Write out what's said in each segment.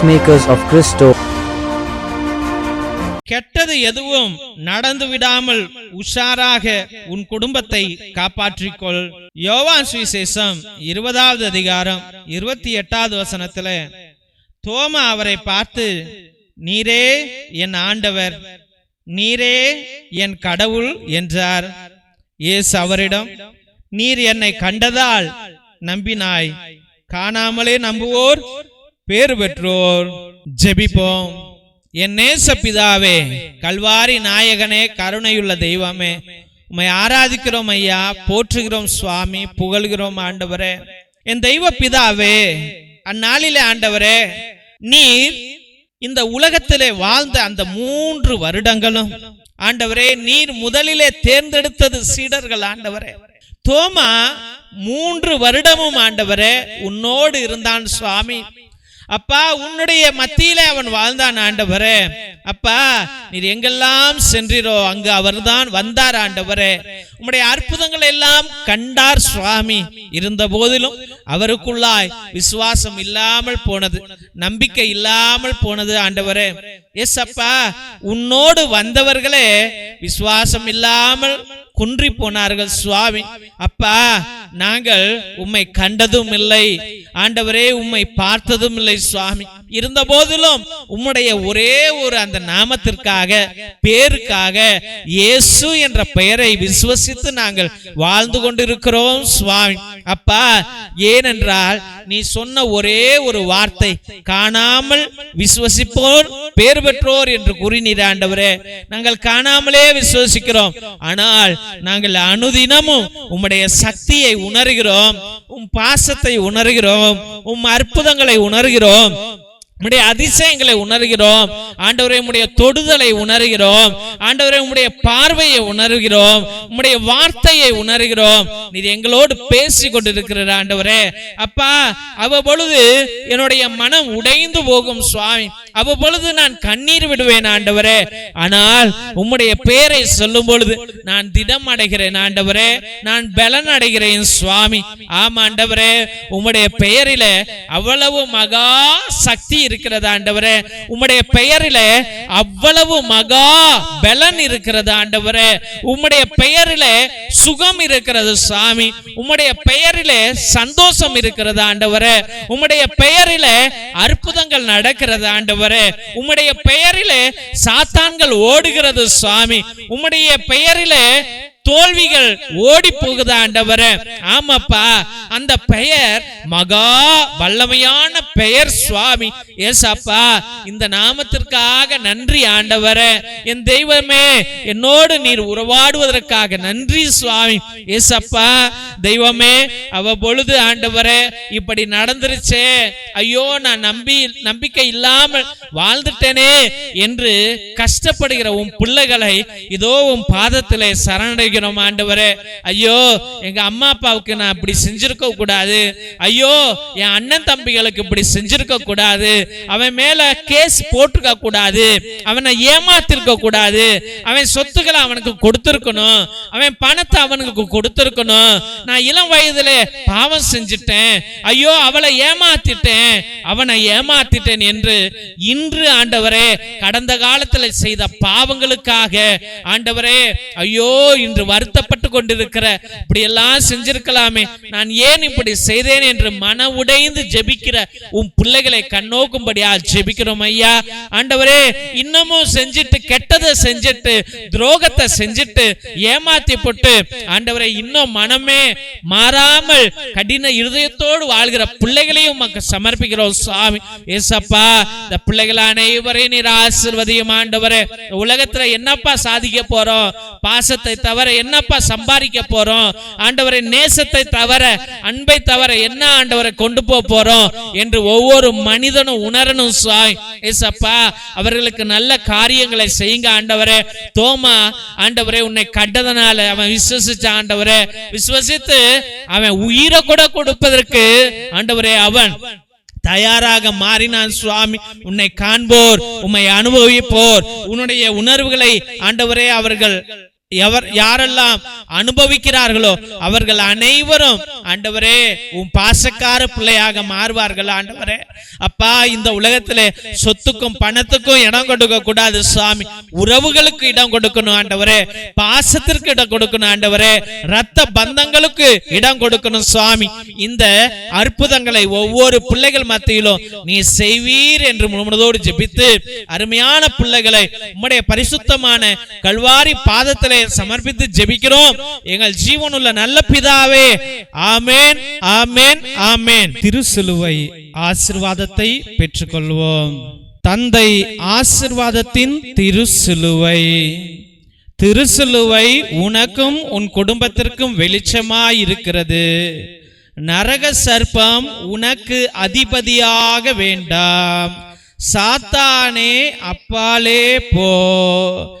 Peacemakers of Christo. கெட்டது எதுவும் நடந்து விடாமல் உஷாராக உன் குடும்பத்தை காப்பாற்றிக்கொள். யோவான் சுவிசேஷம் இருபதாவது அதிகாரம் இருபத்தி எட்டாவது வசனத்துல தோமா அவரை பார்த்து நீரே என் ஆண்டவர் நீரே என் கடவுள் என்றார். இயேசு அவரிடம் நீர் என்னை கண்டதால் நம்பினாய். காணாமலே நம்புவோர் பேறு பெற்றோர் ஜெபிப்போம். என் நேச பிதாவே கல்வாரி நாயகனே கருணையுள்ள தெய்வமே உம்மை ஆராதிக்கிறோம் ஐயா போற்றுகிறோம் சுவாமி புகழ்கிறோம் ஆண்டவரே. என் தெய்வ பிதாவே அந்நாளிலே ஆண்டவரே நீர் இந்த உலகத்திலே வாழ்ந்த அந்த மூன்று வருடங்களும் ஆண்டவரே நீர் முதலிலே தேர்ந்தெடுத்தது சீடர்கள் ஆண்டவரே. தோமா மூன்று வருடமும் ஆண்டவரே உன்னோடு இருந்தான் சுவாமி. அப்பா உன்னுடைய மத்தியிலே அவன் வாழ்ந்தான் ஆண்டவரே. அப்பா நீர் எங்கெல்லாம் சென்றீரோ அங்கு அவர்தான் வந்தார் ஆண்டவரே. உம்முடைய அற்புதங்கள் எல்லாம் கண்டார் சுவாமி. இருந்த போதிலும் அவருக்குள்ளாய் விசுவாசம் இல்லாமல் போனது நம்பிக்கை இல்லாமல் போனது ஆண்டவரே. எஸ் அப்பா உன்னோடு வந்தவர்களே விசுவாசம் இல்லாமல் குன்றி போனார்கள் சுவாமி. அப்பா நாங்கள் உம்மை கண்டதும் இல்லை. ஆண்டவரே உம்மை பார்த்ததும் இல்லை சுவாமி. இருந்த போதிலும் உம்முடைய ஒரே ஒரு அந்த நாமத்திற்காக பேருக்காக இயேசு என்ற பெயரை விசுவசி விசுவசித்து நாங்கள் வாழ்ந்து கொண்டிருக்கிறோம் சுவாமி. அப்பா ஏனென்றால் நீ சொன்ன ஒரே ஒரு வார்த்தை காணாமல் விசுவசிப்போர் பேர் பெற்றோர் என்று கூறினீர் ஆண்டவரே. நாங்கள் காணாமலே விசுவசிக்கிறோம். ஆனால் நாங்கள் அனுதினமும் உம்முடைய சக்தியை உணர்கிறோம் உம் பாசத்தை உணர்கிறோம் உம் அற்புதங்களை உணர்கிறோம். உம்முடைய அதிசயங்களை உணர்கிறோம். ஆண்டவரே உம்முடைய தொடுதலை உணர்கிறோம். ஆண்டவரே உம்முடைய பார்வையை உணர்கிறோம். உம்முடைய வார்த்தையை உணர்கிறோம். நீ எங்களோடு பேசி கொண்டிருக்கிறார் ஆண்டவரே. அப்பா அவ்வப்பொழுது என்னுடைய மனம் உடைந்து போகும் சுவாமி. அவ்வப்பொழுது நான் கண்ணீர் விடுவேன் ஆண்டவரே. ஆனால் உம்முடைய பெயரை சொல்லும் பொழுது நான் திடம் அடைகிறேன் ஆண்டவரே. நான் பலன் அடைகிறேன் சுவாமி. ஆமா ஆண்டவரே. உம்முடைய பெயரில அவ்வளவு மகா சக்தி இருக்கிறது ஆண்டவரே. உம்முடைய பெயரில அவ்வளவு மகா பலன் இருக்கிறது ஆண்டவரே. உம்முடைய பெயரில சுகம் இருக்கிறது சாமி உம்முடைய பெயரில சந்தோஷம் இருக்கிறது ஆண்டவரே. உம்முடைய பெயரில அற்புதங்கள் நடக்கிறது ஆண்டவர். உம்முடைய பெயரிலே சாத்தான்கள் ஓடுகிறது சுவாமி. உம்முடைய பெயரிலே தோல்விகள் ஓடி போகுது ஆண்டவரே. ஆமாப்பா. அந்த பெயர் மகா வல்லமையான பெயர் சுவாமி. ஏசாப்பா இந்த நாமத்திற்காக நன்றி ஆண்டவர. என் தெய்வமே என்னோடு நீர் உறவாடுவதற்காக நன்றி சுவாமி. ஏசப்பா தெய்வமே அவ பொழுது ஆண்டவரே இப்படி நடந்துருச்சே. ஐயோ நான் நம்பி நம்பிக்கை இல்லாமல் வாழ்ந்துட்டேனே என்று கஷ்டப்படுகிற உன் பிள்ளைகளை இதோ உன் பாதத்திலே சரணடைகிறோம் ஆண்டவரே. ஐயோ எங்க அம்மா அப்பாவுக்கு நான் இப்படி செஞ்சிருக்க கூடாது. ஐயோ என் அண்ணன் தம்பிகளுக்கு இப்படி செஞ்சிருக்க கூடாது. அவன் மேல கேஸ் போட்டிருக்க கூடாது. அவனை ஏமாத்திருக்க கூடாது. அவன் சொத்துக்களை அவனுக்கு கொடுத்துருக்கணும். அவன் பணத்தை அவனுக்கு கொடுத்துருக்கணும். நான் இளம் வயதுல பாவம் செஞ்சிட்டேன். ஐயோ அவளை ஏமாத்திட்டேன். அவனை ஏமாத்திட்டேன் என்று இன்று ஆண்டவரே கடந்த காலத்தில் செய்த பாவங்களுக்காக ஆண்டவரே ஐயோ இன்று வருத்தப்பட்டு கொண்டிருக்கிற இப்படி எல்லாம் செஞ்சிருக்கலாமே. நான் ஏன் இப்படி செய்தேன் என்று மன உடைந்து ஜெபிக்கிற உன் பிள்ளைகளை கண்ணோக்கும்படியா ஜெபிக்கிறோம் ஐயா. ஆண்டவரே இன்னமும் செஞ்சிட்டு கெட்டதை செஞ்சிட்டு துரோகத்தை செஞ்சிட்டு ஏமாத்தி போட்டு ஆண்டவரே இன்னும் மனமே மாறாமல் கடின இருதயத்தோடு வாழ்கிற பிள்ளைகளையும் உமக்கு சமர்ப்பிக்கிறோம் சுவாமி. ஏசப்பா இந்த பிள்ளைகள் அனைவரையும் நீர் ஆசிர்வதியும் ஆண்டவரே. உலகத்துல என்னப்பா சாதிக்க போறோம்? பாசத்தை தவிர என்னப்பா சம்பாதிக்க போறோம்? ஆண்டவரை நேசத்தை தவிர அன்பை தவிர என்ன ஆண்டவரை கொண்டு போக போறோம்? என்று ஒவ்வொரு மனிதனும் உணரணும் சாய். ஏசப்பா அவர்களுக்கு நல்ல காரியங்களை செய்யுங்க ஆண்டவரே. தோமா ஆண்டவரே உன்னை கண்டதனால அவன் விசுவசிச்ச ஆண்டவரே. விசுவசித்து அவன் உயிரை கூட கொடுப்பதற்கு ஆண்டவரே அவன் தயாராக மாறினான் சுவாமி. உன்னை காண்போர் உம்மை அனுபவிப்போர். உன்னுடைய உணர்வுகளை ஆண்டவரே அவர்கள் எவர் யாரெல்லாம் அனுபவிக்கிறார்களோ அவர்கள் அனைவரும் ஆண்டவரே உன் பாசக்கார பிள்ளையாக மாறுவார்கள் ஆண்டவரே. அப்பா இந்த உலகத்திலே சொத்துக்கும் பணத்துக்கும் இடம் கொடுக்க கூடாது சுவாமி. உறவுகளுக்கு இடம் கொடுக்கணும் ஆண்டவரே. பாசத்திற்கு இடம் கொடுக்கணும் ஆண்டவரே. ரத்த பந்தங்களுக்கு இடம் கொடுக்கணும் சுவாமி. இந்த அற்புதங்களை ஒவ்வொரு பிள்ளைகள் மத்தியிலும் நீ செய்வீர் என்று முழுமனதோடு ஜெபித்து அருமையான பிள்ளைகளை உம்முடைய பரிசுத்தமான கல்வாரி பாதத்திலே சமர்ப்பித்து ஜெபிக்கிறோம். எங்கள் ஜீவனுள்ள நல்ல பிதாவே. ஆமேன். ஆமேன். ஆமேன். திருசிலுவை ஆசிர்வாதத்தை பெற்றுக்கொள்வோம். தந்தை ஆசிர்வாதத்தின் திருசிலுவை. திருசிலுவை உனக்கும் உன் குடும்பத்திற்கும் வெளிச்சமாயிருக்கிறது. நரக சர்ப்பம் உனக்கு அதிபதியாக வேண்டாம். சாத்தானே அப்பாலே போ.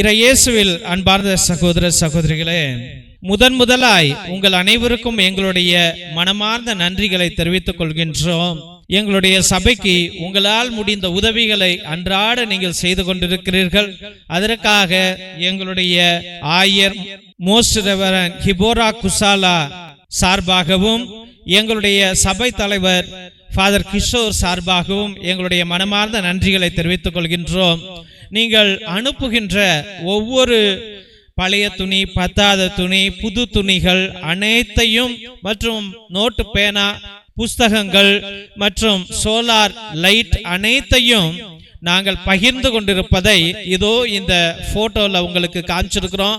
இறையேசுவில் அன்பார்ந்த சகோதர சகோதரிகளே முதன் முதலாய் உங்கள் அனைவருக்கும் எங்களுடைய மனமார்ந்த நன்றிகளை தெரிவித்துக் கொள்கின்றோம். எங்களுடைய சபைக்கு உங்களால் முடிந்த உதவிகளை அன்றாட நீங்கள் செய்து கொண்டிருக்கிறீர்கள். அதற்காக எங்களுடைய ஆயர் மோஸ்ட் ரெவரன் ஹிபோரா குசாலா சார்பாகவும் எங்களுடைய சபை தலைவர் ஃபாதர் கிஷோர் சார்பாகவும் எங்களுடைய மனமார்ந்த நன்றிகளை தெரிவித்துக் கொள்கின்றோம். நீங்கள் அனுப்புகின்ற ஒவ்வொரு பழைய துணி பத்தாத துணி புது துணிகள் அனைத்தையும் மற்றும் நோட்டு பேனா புஸ்தகங்கள் மற்றும் சோலார் லைட் அனைத்தையும் நாங்கள் பகிர்ந்து கொண்டிருப்பதை இதோ இந்த போட்டோல உங்களுக்கு காமிச்சிருக்கிறோம்.